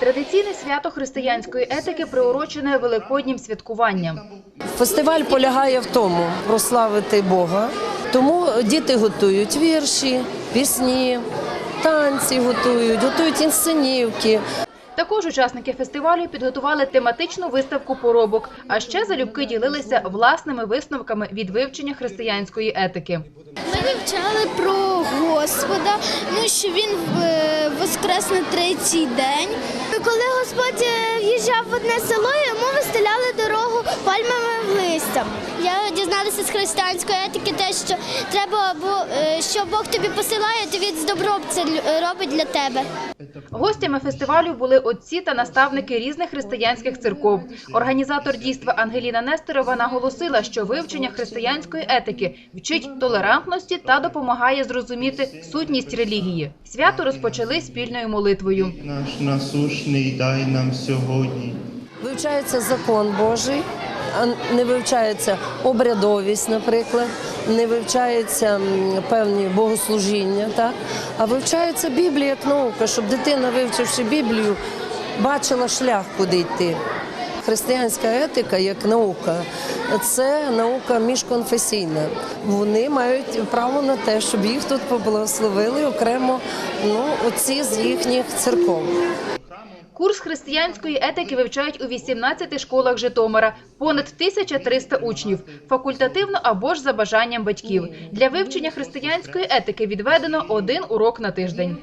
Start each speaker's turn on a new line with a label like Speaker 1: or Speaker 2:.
Speaker 1: Традиційне свято християнської етики приурочене великоднім святкуванням.
Speaker 2: Фестиваль полягає в тому прославити Бога. Тому діти готують вірші, пісні, танці готують, готують інсценівки.
Speaker 1: Також учасники фестивалю підготували тематичну виставку поробок, а ще залюбки ділилися власними висновками від вивчення християнської етики.
Speaker 3: Ми вивчали про Господа, ну що він е, воскрес на третій день. Коли Господь е, в'їжджав в одне село, йому вистеляли дорогу пальмовим листям. Я дізналася з християнської етики те, що треба, е, що Бог тобі посилає, то він з добробця робить для тебе.
Speaker 1: Гостями фестивалю були отці та наставники різних християнських церков. Організатор дійства Ангеліна Нестерова наголосила, що вивчення християнської етики вчить толерантності та допомагає зрозуміти сутність релігії. Свято розпочали спільною молитвою.
Speaker 4: Наш насушний дай нам сьогодні.
Speaker 2: Вивчається закон Божий, не вивчається обрядовість, наприклад, не вивчається певні богослужіння, так? а вивчається Біблія як наука, щоб дитина, вивчивши Біблію, бачила шлях, куди йти. Християнська етика як наука це наука міжконфесійна. Вони мають право на те, щоб їх тут поблагословили окремо ну, отці з їхніх церков.
Speaker 1: Курс християнської етики вивчають у 18 школах Житомира, понад 1300 учнів, факультативно або ж за бажанням батьків. Для вивчення християнської етики відведено один урок на тиждень.